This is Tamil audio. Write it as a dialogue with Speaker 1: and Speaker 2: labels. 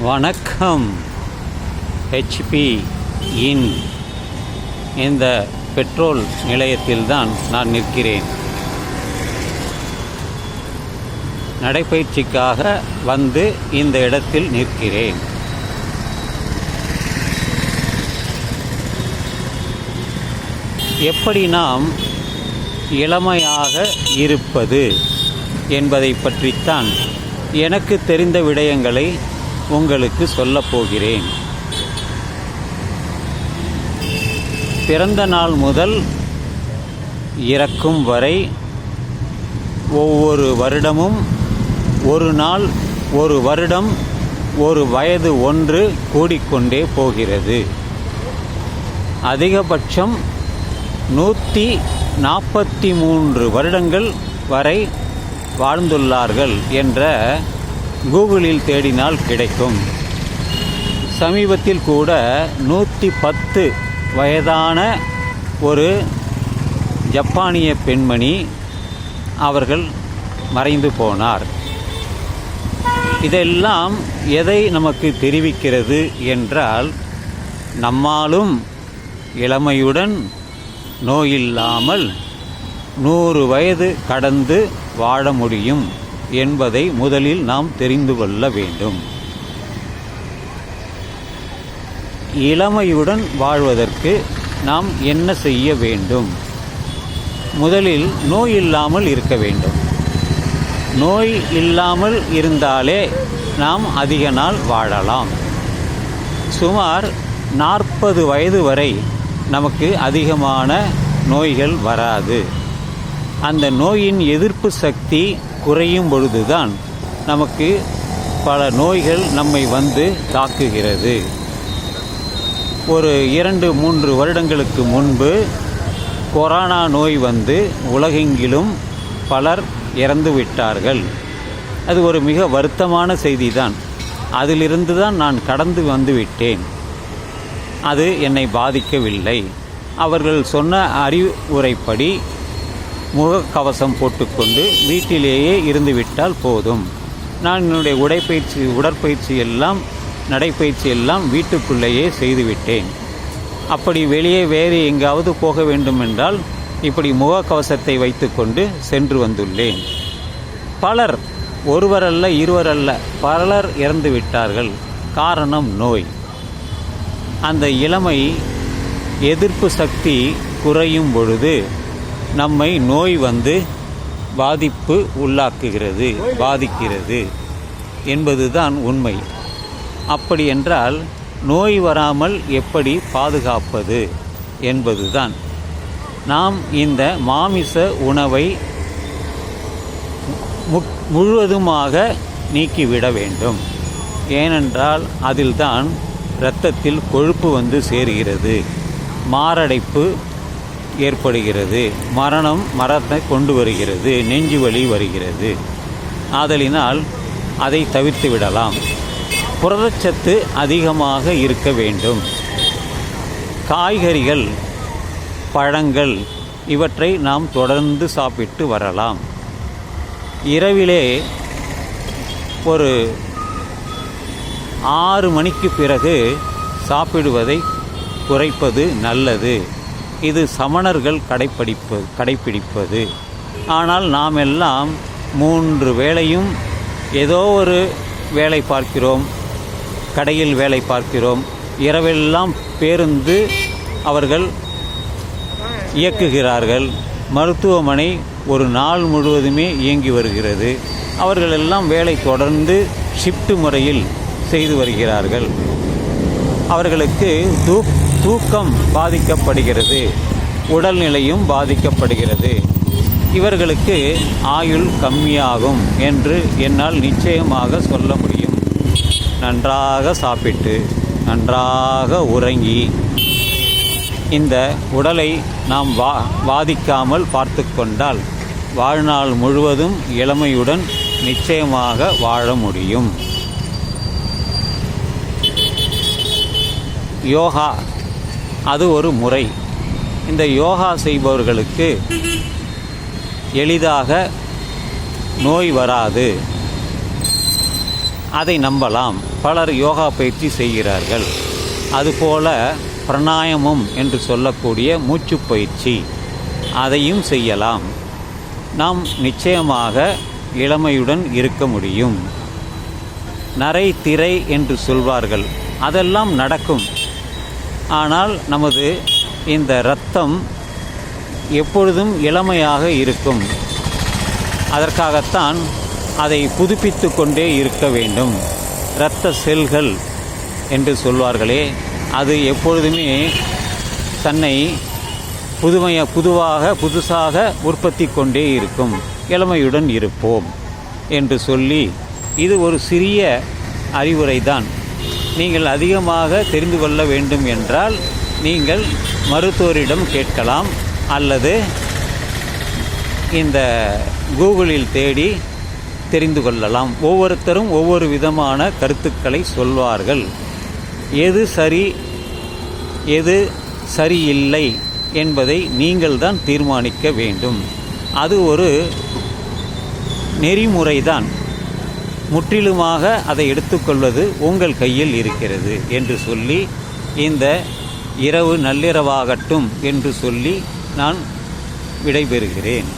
Speaker 1: வணக்கம். ஹெச்பி இன் இந்த பெட்ரோல் நிலையத்தில்தான் நான் நிற்கிறேன். நடைப்பயிற்சிக்காக வந்து இந்த இடத்தில் நிற்கிறேன். எப்படி நாம் இளமையாக இருப்பது என்பதை பற்றித்தான் எனக்கு தெரிந்த விடயங்களை உங்களுக்கு சொல்லப் போகிறேன். பிறந்த நாள் முதல் இறக்கும் வரை ஒவ்வொரு வருடமும் ஒரு நாள் ஒரு வருடம் ஒரு வயது ஒன்று கூடிக்கொண்டே போகிறது. அதிகபட்சம் நூற்றி நாற்பத்தி மூன்று வருடங்கள் வரை வாழ்ந்துள்ளார்கள் என்ற கூகுளில் தேடினால் கிடைக்கும். சமீபத்தில் கூட நூற்றி பத்து வயதான ஒரு ஜப்பானிய பெண்மணி அவர்கள் மறைந்து போனார். இதெல்லாம் எதை நமக்கு தெரிவிக்கிறது என்றால் நம்மாலும் இளமையுடன் நோயில்லாமல் நூறு வயது கடந்து வாழ முடியும் என்பதை முதலில் நாம் தெரிந்து கொள்ள வேண்டும். இளமையுடன் வாழ்வதற்கு நாம் என்ன செய்ய வேண்டும்? முதலில் நோய் இல்லாமல் இருக்க வேண்டும். நோய் இல்லாமல் இருந்தாலே நாம் அதிக நாள் வாழலாம். சுமார் நாற்பது வயது வரை நமக்கு அதிகமான நோய்கள் வராது. அந்த நோயின் எதிர்ப்பு சக்தி குறையும் பொழுதுதான் நமக்கு பல நோய்கள் நம்மை வந்து தாக்குகிறது. ஒரு இரண்டு மூன்று வருடங்களுக்கு முன்பு கொரோனா நோய் வந்து உலகெங்கிலும் பலர் இறந்து விட்டார்கள். அது ஒரு மிக வருத்தமான செய்திதான். அதிலிருந்து தான் நான் கடந்து வந்து விட்டேன். அது என்னை பாதிக்கவில்லை. அவர்கள் சொன்ன அறிவுரைப்படி முகக்கவசம் போட்டுக்கொண்டு வீட்டிலேயே இருந்துவிட்டால் போதும். நான் என்னுடைய உடைப்பயிற்சி உடற்பயிற்சி எல்லாம் நடைப்பயிற்சி எல்லாம் வீட்டுக்குள்ளேயே செய்துவிட்டேன். அப்படி வெளியே வேறு எங்காவது போக வேண்டுமென்றால் இப்படி முகக்கவசத்தை வைத்துக்கொண்டு சென்று வந்துள்ளேன். பலர் ஒருவரல்ல இருவரல்ல பலர் இறந்து விட்டார்கள் காரணம் நோய். அந்த இளமை எதிர்ப்பு சக்தி குறையும் பொழுது நம்மை நோய் வந்து பாதிப்பு உள்ளாக்குகிறது பாதிக்கிறது என்பதுதான் உண்மை. அப்படி என்றால் நோய் வராமல் எப்படி பாதுகாப்பது என்பதுதான். நாம் இந்த மாமிச உணவை முழுவதுமாக நீக்கிவிட வேண்டும். ஏனென்றால் அதில்தான் இரத்தத்தில் கொழுப்பு வந்து சேர்கிறது. மாரடைப்பு ஏற்படுகிறது. மரணம் மரத்தை கொண்டு வருகிறது. நெஞ்சு வலி வருகிறது. ஆதலினால் அதை தவிர்த்து விடலாம். புரதச்சத்து அதிகமாக இருக்க வேண்டும். காய்கறிகள் பழங்கள் இவற்றை நாம் தொடர்ந்து சாப்பிட்டு வரலாம். இரவிலே ஒரு ஆறு மணிக்கு பிறகு சாப்பிடுவதை குறைப்பது நல்லது. இது சமணர்கள் கடைப்பிடிப்பு கடைப்பிடிப்பது. ஆனால் நாம் எல்லாம் மூன்று வேளையும் ஏதோ ஒரு வேலை பார்க்கிறோம் கடையில் வேலை பார்க்கிறோம். இரவெல்லாம் பேருந்து அவர்கள் இயக்குகிறார்கள். மருத்துவமனை ஒரு நாள் முழுவதுமே இயங்கி வருகிறது. அவர்களெல்லாம் வேலை தொடர்ந்து ஷிஃப்ட் முறையில் செய்து வருகிறார்கள். அவர்களுக்கு தூக் தூக்கம் பாதிக்கப்படுகிறது. உடல்நிலையும் பாதிக்கப்படுகிறது. இவர்களுக்கு ஆயுள் கம்மியாகும் என்று என்னால் நிச்சயமாக சொல்ல முடியும். நன்றாக சாப்பிட்டு நன்றாக உறங்கி இந்த உடலை நாம் வா பாதிக்காமல் பார்த்து கொண்டால் வாழ்நாள் முழுவதும் இளமையுடன் நிச்சயமாக வாழ முடியும். யோகா அது ஒரு முறை. இந்த யோகா செய்பவர்களுக்கு எளிதாக நோய் வராது. அதை நம்பலாம். பலர் யோகா பயிற்சி செய்கிறார்கள். அதுபோல பிரணாயமம் என்று சொல்லக்கூடிய மூச்சு பயிற்சி அதையும் செய்யலாம். நாம் நிச்சயமாக இளமையுடன் இருக்க முடியும். நரை திரை என்று சொல்வார்கள். அதெல்லாம் நடக்கும். ஆனால் நமது இந்த இரத்தம் எப்பொழுதும் இளமையாக இருக்கும். அதற்காகத்தான் அதை புதுப்பித்து கொண்டே இருக்க வேண்டும். இரத்த செல்கள் என்று சொல்வார்களே அது எப்பொழுதுமே தன்னை புதுமைய புதுவாக புதுசாக உற்பத்தி கொண்டே இருக்கும். இளமையுடன் இருப்போம் என்று சொல்லி இது ஒரு சிறிய அறிவுரை தான் நீங்கள் அதிகமாக தெரிந்து கொள்ள வேண்டும் என்றால் நீங்கள் மருத்துவரிடம் கேட்கலாம் அல்லது இந்த கூகுளில் தேடி தெரிந்து கொள்ளலாம். ஒவ்வொருத்தரும் ஒவ்வொரு விதமான கருத்துக்களை சொல்வார்கள். எது சரி எது சரியில்லை என்பதை நீங்கள் தான் தீர்மானிக்க வேண்டும். அது ஒரு நெறிமுறைதான். முற்றிலுமாக அதை எடுத்துக்கொள்வது உங்கள் கையில் இருக்கிறது என்று சொல்லி இந்த இரவு நள்ளிரவாகட்டும் என்று சொல்லி நான் விடைபெறுகிறேன்.